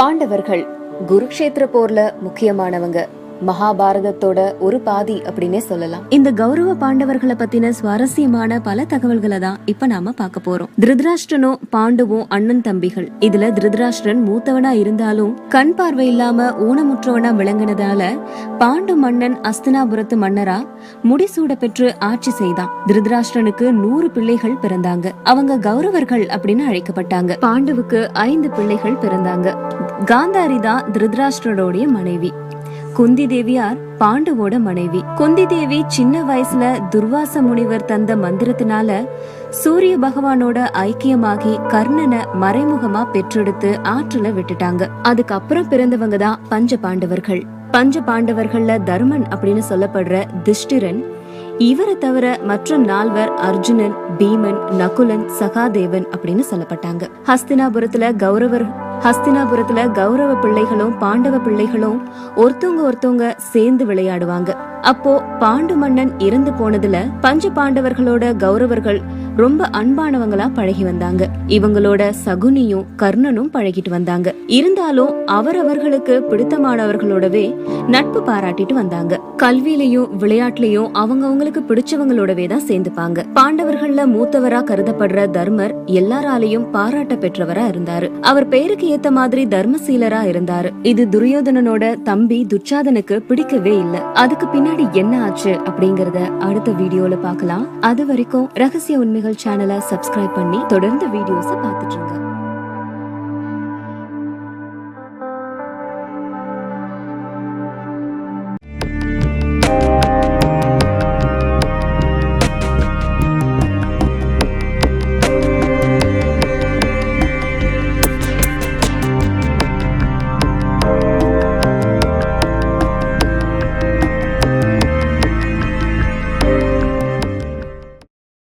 பாண்டவர்கள் குருக்ஷேத்திர போர்ல முக்கியமானவங்க. மகாபாரதத்தோட ஒரு பாதி அப்படின்னே சொல்லலாம். இந்த கௌரவ பாண்டவர்களை பத்தின சுவாரஸ்யமான பல தகவல்களை தான் இப்ப நாம பார்க்க போறோம். திருதராஷ்டிரனும் பாண்டுவும் அண்ணன் தம்பிகள். இதுல திருதராஷ்டிரன் மூத்தவனா இருந்தாலும் கண் பார்வை இல்லாம ஊனமுற்றவனா விளங்கினதால பாண்டு மன்னன் அஸ்தினாபுரத்து மன்னரா முடிசூட பெற்று ஆட்சி செய்தான். திருதராஷ்டிரனுக்கு நூறு பிள்ளைகள் பிறந்தாங்க. அவங்க கௌரவர்கள் அப்படின்னு அழைக்கப்பட்டாங்க. பாண்டுவுக்கு ஐந்து பிள்ளைகள் பிறந்தாங்க. காந்தாரி தான் திருதராஷ்டிரனுடைய மனைவி. குந்தி தேவியார் பாண்டுவோட மனைவி. குந்தி தேவி சின்ன வயசுல துர்வாச முனிவர் தந்த மந்திரத்தினால சூரிய பகவானோட ஐக்கியமாகி கர்ணனை மறைமுகமா பெற்றெடுத்து ஆற்றுல விட்டுட்டாங்க. அதுக்கப்புறம் பிறந்தவங்க தான் பஞ்ச பாண்டவர்கள். பஞ்ச பாண்டவர்கள்ல தர்மன் அப்படின்னு சொல்லப்படுற திஷ்டிரன் இவரை தவிர மற்ற நால்வர் அர்ஜுனன் பீமன் நகுலன் சகாதேவன் அப்படின்னு சொல்லப்பட்டாங்க. ஹஸ்தினாபுரத்துல கௌரவர் ஹஸ்தினாபுரத்துல கௌரவ பிள்ளைகளும் பாண்டவ பிள்ளைகளும் ஒருத்தவங்க ஒருத்தவங்க சேர்ந்து விளையாடுவாங்க. அப்போ பாண்டு மன்னன் இறந்து போனதுல பஞ்ச பாண்டவர்களோட கௌரவர்கள் ரொம்ப அன்பானவங்களா பழகி வந்தாங்க. இவங்களோட சகுனியும் கர்ணனும் பழகிட்டு வந்தாங்க. இருந்தாலும் அவரவர்களுக்கு பிடித்தமானவர்களோடவே நட்பு பாராட்டிட்டு வந்தாங்க. கல்வியிலையும் விளையாட்டுலயும் அவங்க அவங்களுக்கு பிடிச்சவங்களோடவே தான் சேர்ந்துப்பாங்க. பாண்டவர்கள்ல மூத்தவரா கருதப்படுற தர்மர் எல்லாராலையும் பாராட்ட பெற்றவரா இருந்தாரு. அவர் பெயருக்கு ஏத்த மாதிரி தர்மசீலரா இருந்தாரு. இது துரியோதனனோட தம்பி துச்சாதனுக்கு பிடிக்கவே இல்ல. அதுக்கு பின்னாடி என்ன ஆச்சு அப்படிங்கறத அடுத்த வீடியோல பார்க்கலாம். அது வரைக்கும் ரகசிய உண்மைகள் சேனலை சப்ஸ்கிரைப் பண்ணி தொடர்ந்து வீடியோஸ பாத்துட்டு இருங்க.